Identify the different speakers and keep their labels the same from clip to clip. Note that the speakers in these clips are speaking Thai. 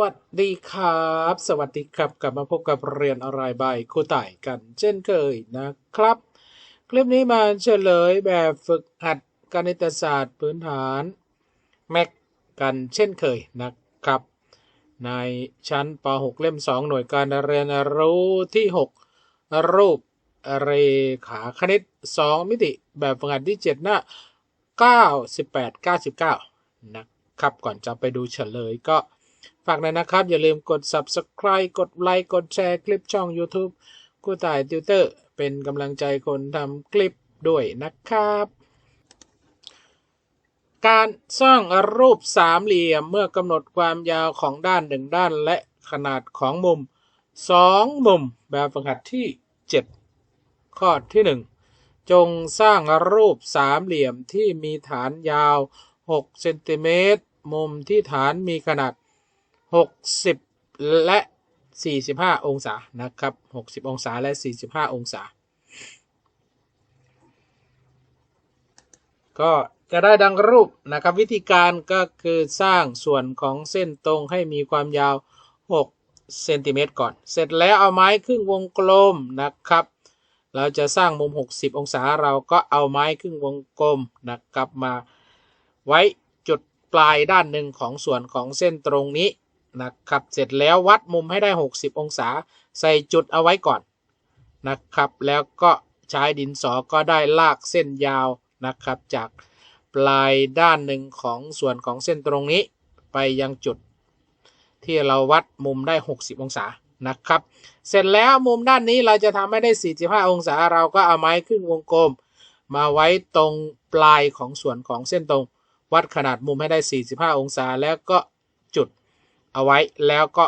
Speaker 1: วัสดีครับ สวัสดีครับ กลับมาพบกับเรียนอะไรใบครูต่ายกัน เช่นเคยนะครับ คลิปนี้มาเฉลยแบบฝึกหัดคณิตศาสตร์พื้นฐานแม็กกันเช่นเคยนะครับ ในชั้นป .6 เล่ม 2 หน่วยการเรียนรู้ที่ 6 รูปเรขาคณิต 2 มิติแบบฝึกหัดที่ 7 หน้า 98 99 นะครับ ก่อนจะไปดูเฉลยก็ ฝากหน่อยนะครับ อย่าลืมกด subscribe กดไลค์กดแชร์คลิปช่อง YouTube กูต่ายติวเตอร์ เป็นกำลังใจคนทำคลิปด้วยนะครับ การสร้างรูปสามเหลี่ยมเมื่อกำหนดความยาวของด้านหนึ่งด้านและขนาดของมุมสองมุมแบบฝึกหัดที่ 7 ข้อที่ 1 จงสร้างรูปสามเหลี่ยมที่มีฐานยาว 6 เซนติเมตร มุมที่ฐานมีขนาด 60 และ 45 องศานะครับ 60 องศาและ 45 องศา ก็จะได้ดังรูปนะครับ วิธีการก็คือสร้างส่วนของเส้นตรงให้มีความยาว 6 เซนติเมตรก่อน เสร็จแล้วเอาไม้ครึ่งวงกลมนะครับ เราจะสร้างมุม 60 องศาเราก็เอาไม้ครึ่งวงกลมนะครับมาไว้จุดปลายด้านหนึ่งของส่วนของเส้นตรงนี้ นะครับ เสร็จแล้ววัดมุมให้ได้ 60 องศา ใส่จุดเอาไว้ก่อนนะครับ แล้วก็ใช้ดินสอก็ได้ลากเส้นยาวนะครับ จากปลายด้านหนึ่งของส่วนของเส้นตรงนี้ ไปยังจุด ที่เราวัดมุมได้ 60 องศานะครับ เสร็จแล้วมุมด้านนี้เราจะทำให้ได้ 45 องศา เราก็เอาไม้ครึ่งวงกลม มาไว้ตรงปลายของส่วนของเส้นตรง วัดขนาดมุมให้ได้ 45 องศา แล้วก็ เอาไว้แล้วก็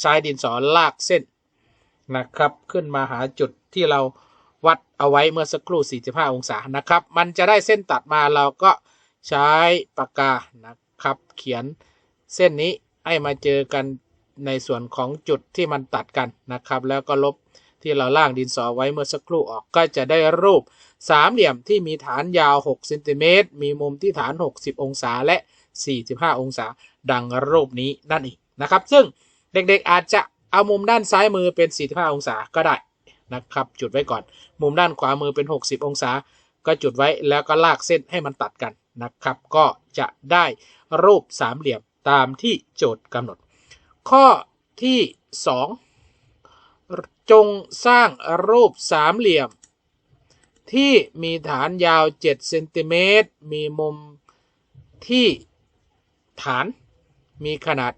Speaker 1: ใช้ดินสอลากเส้นนะครับ ขึ้นมาหาจุดที่เราวัดเอาไว้เมื่อสักครู่ 45 องศานะครับ มันจะได้เส้นตัดมาเราก็ใช้ปากกานะครับ เขียนเส้นนี้ให้มาเจอกันในส่วนของจุดที่มันตัดกันนะครับ แล้วก็ลบที่เราล่างดินสอไว้เมื่อสักครู่ออกก็จะได้รูปสามเหลี่ยมที่มีฐานยาว 6 เซนติเมตร มีมุมที่ฐาน 60 องศาและ 45 องศา ดังรูปนี้นั่นเอง นะครับ ซึ่งเด็กๆอาจจะเอามุมด้านซ้ายมือเป็น 45 องศาก็ได้นะครับ จุดไว้ก่อน มุมด้านขวามือเป็น 60 องศา ก็จุดไว้แล้วก็ลากเส้นให้มันตัดกันนะครับ ก็จะได้รูปสามเหลี่ยมตามที่โจทย์กำหนด ข้อที่ 2 จงสร้างรูปสามเหลี่ยม ที่มีฐานยาว 7 เซนติเมตร มีมุมที่ฐาน มีขนาด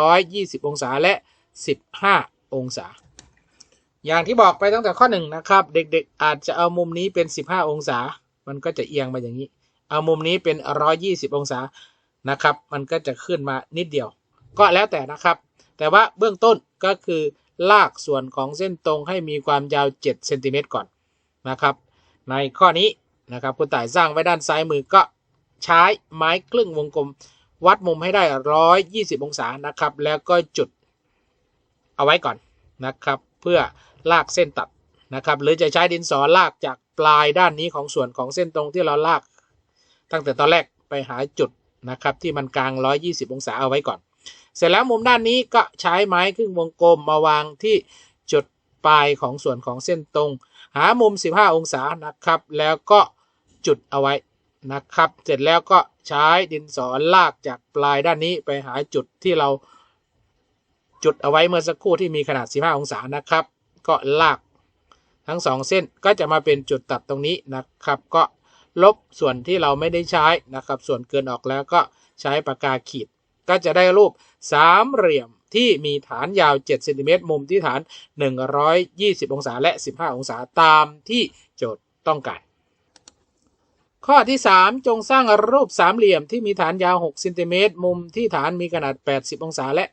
Speaker 1: 120 องศาและ 15 องศา อย่างที่บอกไปตั้งแต่ข้อหนึ่งนะครับ เด็กๆ อาจจะเอามุมนี้เป็น 15 องศา มันก็จะเอียงมาอย่างนี้ เอามุมนี้เป็น 120 องศานะครับ มันก็จะขึ้นมานิดเดียว ก็แล้วแต่นะครับ แต่ว่าเบื้องต้นก็คือลากส่วนของเส้นตรงให้มีความยาว 7 เซนติเมตรก่อนนะครับ ในข้อนี้นะครับคุณต่ายสร้างไว้ด้านซ้ายมือก็ใช้ไม้ครึ่งวงกลม วัดมุมให้ได้ 120 องศานะครับ แล้วก็จุดเอาไว้ก่อนนะครับ เพื่อลากเส้นตัดนะครับ หรือจะใช้ดินสอลากจากปลายด้านนี้ของส่วนของเส้นตรงที่เราลาก ตั้งแต่ตอนแรกไปหาจุดนะครับ ที่มันกลาง 120 องศาเอาไว้ก่อน เสร็จแล้วมุมด้านนี้ก็ใช้ไม้ครึ่งวงกลมมาวางที่จุดปลายของส่วนของเส้นตรง หามุม 15 องศานะครับ แล้วก็จุดเอาไว้ นะครับ เสร็จแล้วก็ใช้ดินสอลากจากปลายด้านนี้ไปหาจุดที่เราจุดเอาไว้เมื่อสักครู่ที่มีขนาด 15 องศานะครับ ก็ลากทั้งสองเส้นก็จะมาเป็นจุดตัดตรงนี้นะครับ ก็ลบส่วนที่เราไม่ได้ใช้นะครับ ส่วนเกินออกแล้วก็ใช้ปากกาขีด ก็จะได้รูปสามเหลี่ยมที่มีฐานยาว7เซนติเมตรมุมที่ฐาน 120 องศาและ 15 องศาตามที่โจทย์ต้องการ ข้อที่ 3 จงสร้างรูปสามเหลี่ยมที่มีฐานยาว6เซนติเมตรมุมที่ฐานมีขนาด 80 องศาและ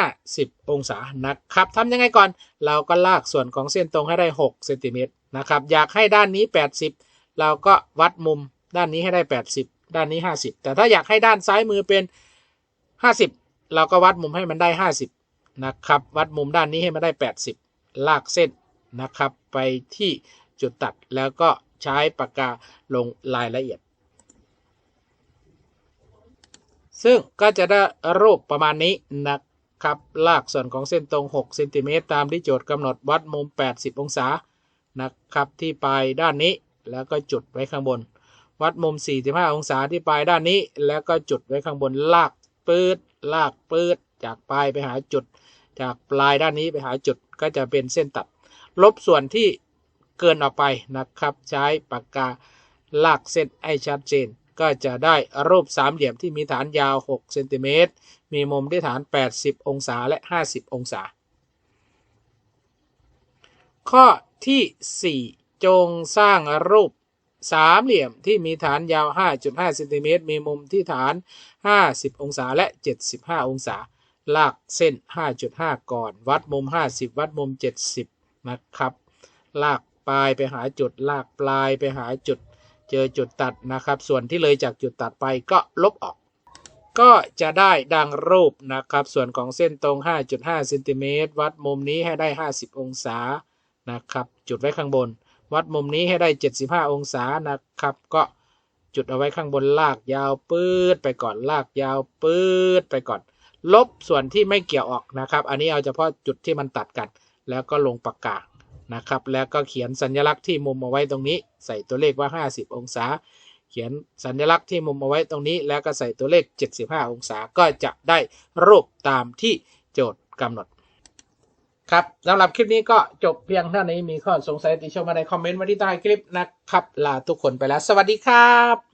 Speaker 1: 50 องศานะครับทำยังไงก่อน เราก็ลากส่วนของเส้นตรงให้ได้6เซนติเมตรนะครับอยากให้ด้านนี้ 80 เราก็วัดมุมด้านนี้ให้ได้ 80 ด้านนี้ 50 แต่ถ้าอยากให้ด้านซ้ายมือเป็น 50 เราก็วัดมุมให้มันได้ 50นะครับวัดมุมด้านนี้ให้มันได้ 80 ลากเส้นนะครับไปที่จุดตัดแล้วก็ ใช้ปากกาลงรายละเอียด ซึ่งก็จะได้รูปประมาณนี้นะนะครับ ลากส่วนของเส้นตรง6เซนติเมตรตามที่โจทย์กำหนดวัดมุม 80 องศานะครับที่ปลายด้านนี้แล้วก็จุดไว้ข้างบน วัดมุม 45 องศาที่ปลายด้านนี้ แล้วก็จุดไว้ข้างบนลากปืดลากปืดจากปลายไปหาจุด จากปลายด้านนี้ไปหาจุดก็จะเป็นเส้นตัด ลบส่วนที่ เกินออกไปนะครับ ใช้ปากกาลากเส้นให้ชัดเจน ก็จะได้รูปสามเหลี่ยมที่มีฐานยาว 6 เซนติเมตร มีมุมที่ฐาน 80 องศาและ 50 องศา ข้อที่ 4 จงสร้างรูปสามเหลี่ยมที่มีฐานยาว 5.5 เซนติเมตร มีมุมที่ฐาน 50 องศาและ 75 องศา ลากเส้น 5.5 ก่อน วัดมุม 50 วัดมุม 70 นะครับ ลาก ปลายไปหาจุดลากปลายไปหาจุดเจอจุดตัดนะครับ ส่วนที่เลยจากจุดตัดไปก็ลบออก ก็จะได้ดังรูปนะครับ ส่วนของเส้นตรง 5.5เซนติเมตรวัดมุมนี้ให้ได้ 50 องศานะครับ จุดไว้ข้างบน วัดมุมนี้ให้ได้ 75 องศานะครับ ก็จุดเอาไว้ข้างบนลากยาวปืดไปก่อนลากยาวปืดไปก่อน ลบส่วนที่ไม่เกี่ยวออกนะครับ อันนี้เอาเฉพาะจุดที่มันตัดกัน แล้วก็ลงปากกา นะครับ แล้วก็เขียนสัญลักษณ์ที่มุมเอาไว้ตรงนี้ ใส่ตัวเลขว่า 50 องศา เขียนสัญลักษณ์ที่มุมเอาไว้ตรงนี้ แล้วก็ใส่ตัวเลข 75 องศาก็จะได้รูปตามที่โจทย์กำหนด ครับสำหรับคลิปนี้ก็จบเพียงเท่านี้มีข้อสงสัยติชมมาในคอมเมนต์ไว้ที่ใต้คลิปนะครับลาทุกคนไปแล้ว สวัสดีครับ